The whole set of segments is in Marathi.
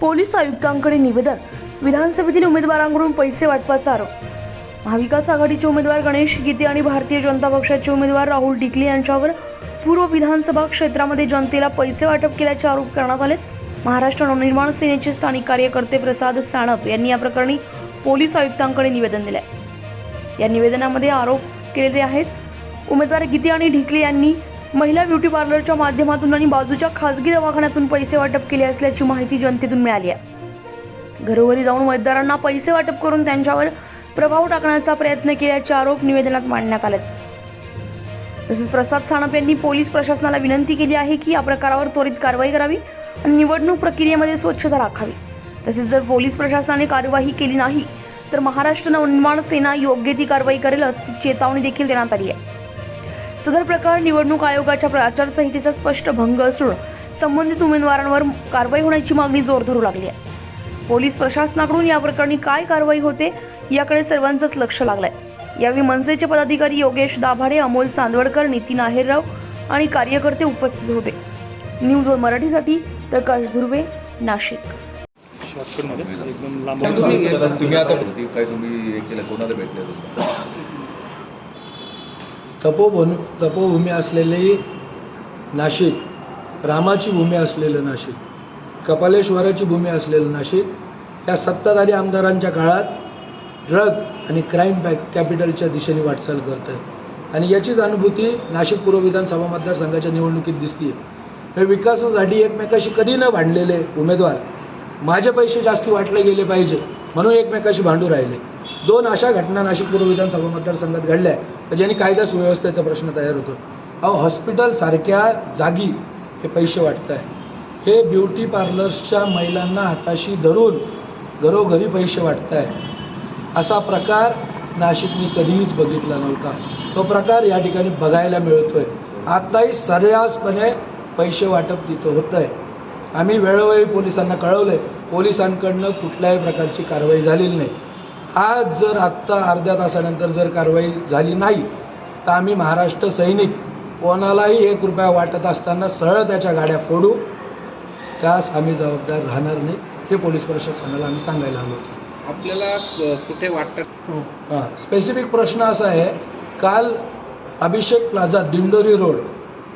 पोलीस आयुक्तांकडे निवेदन. विधानसभेतील उमेदवारांकडून पैसे वाटपाचा आरोप. महाविकास आघाडीचे उमेदवार गणेश गीते आणि भारतीय जनता पक्षाचे उमेदवार राहुल डिकले यांच्यावर पूर्व विधानसभा क्षेत्रामध्ये जनतेला पैसे वाटप केल्याचे आरोप करण्यात आले महाराष्ट्र नवनिर्माण सेनेचे स्थानिक कार्यकर्ते प्रसाद साणप यांनी या प्रकरणी पोलीस आयुक्तांकडे निवेदन दिले या निवेदनामध्ये आरोप केलेले आहेत. उमेदवार गीते आणि ढिकले यांनी महिला ब्युटी पार्लरच्या माध्यमातून आणि बाजूच्या खासगी दवाखान्यातून पैसे वाटप केले असल्याची माहिती जनतेतून मिळाली आहे. घरोघरी जाऊन मतदारांना पैसे वाटप करून त्यांच्यावर प्रभाव टाकण्याचा प्रयत्न केल्याचे आरोप निवेदनात मांडण्यात आले तसेच प्रसाद साणप यांनी पोलीस प्रशासनाला विनंती केली आहे की या प्रकारावर त्वरित कारवाई करावी आणि निवडणूक प्रक्रियेमध्ये स्वच्छता राखावी. तसेच जर पोलीस प्रशासनाने कार्यवाही केली नाही तर महाराष्ट्र नवनिर्माण सेना योग्य ती कारवाई करेल अशी चेतावणी देखील देण्यात आली आहे. सदर प्रकार निवडणूक आयोगाच्या आचारसंहितेचा स्पष्ट भंग असून संबंधित उमेदवारांवर कारवाई होण्याची मागणी जोर धरू लागली आहे पोलीस प्रशासनाकडून या प्रकरणी काय कारवाई होते याकडे सर्वांचंच लक्ष लागलंय यावेळी मनसेचे पदाधिकारी योगेश दाभाडे अमोल चांदवडकर नितीन आहेरराव आणि कार्यकर्ते उपस्थित होते न्यूज वर मराठीसाठी प्रकाश धुर्वे नाशिक तुम्ही आता काय तुम्ही हे केलं कोणाला भेटले तपोभूमी तपोभूमी असलेली नाशिक रामाची भूमी असलेलं नाशिक कपालेश्वराची भूमी असलेलं नाशिक या सत्ताधारी आमदारांच्या काळात ड्रग आणि क्राईम पॅक कॅपिटलच्या दिशेने वाटचाल करत आहे आणि याचीच अनुभूती नाशिक पूर्व विधानसभा मतदारसंघाच्या निवडणुकीत दिसते हे विकासासाठी एकमेकाशी कधी न भांडलेले उमेदवार माझे पैसे जास्ती वाटले गेले पाहिजे म्हणून एकमेकाशी भांडू राहिले. दोन अशा घटना नाशिक पूर्व विधानसभा मतदारसंघात घडल्या की ज्याने कायदा सुव्यवस्थेचा प्रश्न तयार होतो. अहो हॉस्पिटलसारख्या जागी हे पैसे वाटत आहे. हे ब्युटी पार्लर्सच्या महिलांना हाताशी धरून घरोघरी पैसे वाटत आहे. असा प्रकार नाशिकनी कधीच बघितला नव्हता. तो प्रकार या ठिकाणी बघायला मिळतोय. आताही सर्रासपणे पैसे वाटप तिथं होत आहे आम्ही वेळोवेळी पोलिसांना कळवलं आहे पोलिसांकडनं कुठल्याही प्रकारची कारवाई झालेली नाही. आज जर आत्ता अर्ध्या तासानंतर जर कारवाई झाली नाही तर आम्ही महाराष्ट्र सैनिक कोणालाही एक रुपया वाटत असताना सरळ त्याच्या गाड्या फोडू. त्यास आम्ही जबाबदार राहणार नाही हे पोलीस प्रशासनाला आम्ही सांगायला आलो होतो. आपल्याला कुठे वाटतं? हां स्पेसिफिक प्रश्न असा आहे काल अभिषेक प्लाझा दिंडोरी रोड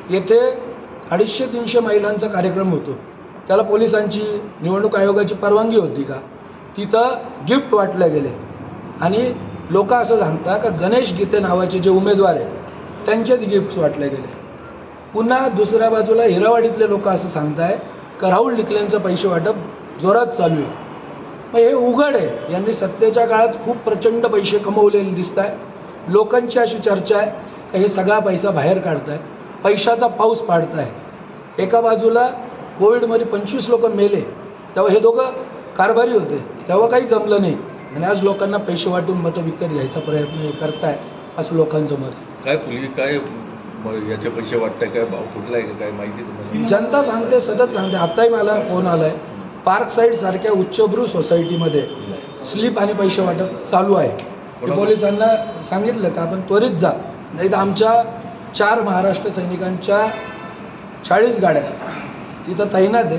येथे अडीचशे तीनशे महिलांचा कार्यक्रम होतो. त्याला पोलिसांची निवडणूक आयोगाची परवानगी होती का? तिथं गिफ्ट वाटले गेले. आणि लोक असं सांगतात का गणेश गीते नावाचे जे उमेदवार आहे त्यांचेच गिफ्ट्स वाटले गेले. पुन्हा दुसऱ्या बाजूला हिरावाडीतले लोक असं सांगताय का राहुल डिकलेंचं पैसे वाटप जोरात चालू आहे. मग हे उघड आहे. यांनी सत्तेच्या काळात खूप प्रचंड पैसे कमवलेले दिसत आहे लोकांची अशी चर्चा आहे का हे सगळा पैसा बाहेर काढताय पैशाचा पाऊस पाडताय एका बाजूला कोविडमध्ये पंचवीस लोक मेले. तेव्हा हे दोघं कारभारी होते. तेव्हा काही जमलं नाही. आणि आज लोकांना पैसे वाटून मतं विकत घ्यायचा प्रयत्न हे करताय असं लोकांचं मत. काय फुलगी काय याचे पैसे वाटताय काय? भाव कुठला आहे काय माहिती तुम्हाला? जनता सांगते सतत सांगते. आत्ताही मला फोन आलाय. पार्क साईड सारख्या उच्चभ्रू सोसायटीमध्ये स्लीप आणि पैसे वाटप चालू आहे. पोलिसांना सांगितलं का आपण त्वरित जा. नाही तर आमच्या चार महाराष्ट्र सैनिकांच्या चाळीस गाड्या तिथं तैनात आहे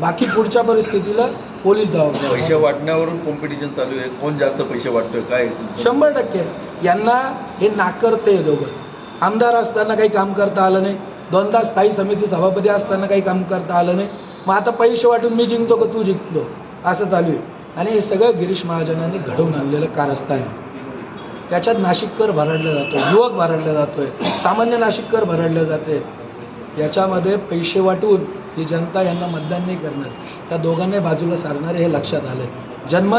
बाकी पुढच्या परिस्थितीला पोलीस जबाबदार पैसे वाटण्यावरून कॉम्पिटिशन चालू आहे. कोण जास्त पैसे वाटतोय? काय आहे तुमचं? शंभर टक्के. यांना हे नाकारते हे दोघं. आमदार असताना काही काम करता आलं नाही. दोनदा स्थायी समिती सभापती असताना काही काम करता आलं नाही. मग आता पैसे वाटून मी जिंकतो का तू जिंकतो? असं चालू आहे. आणि हे सगळं गिरीश महाजनांनी घडवून आणलेलं कारस्थान आहे. त्याच्यात नाशिककर भरडला जातो युवक भरडला जातोय सामान्य नाशिककर भरडले जाते याच्यामध्ये पैसे वाटून ही जनता यांना मतदान नाही करणार. त्या दोघांनाही बाजूला सारणारे हे लक्षात आलंय. जन्म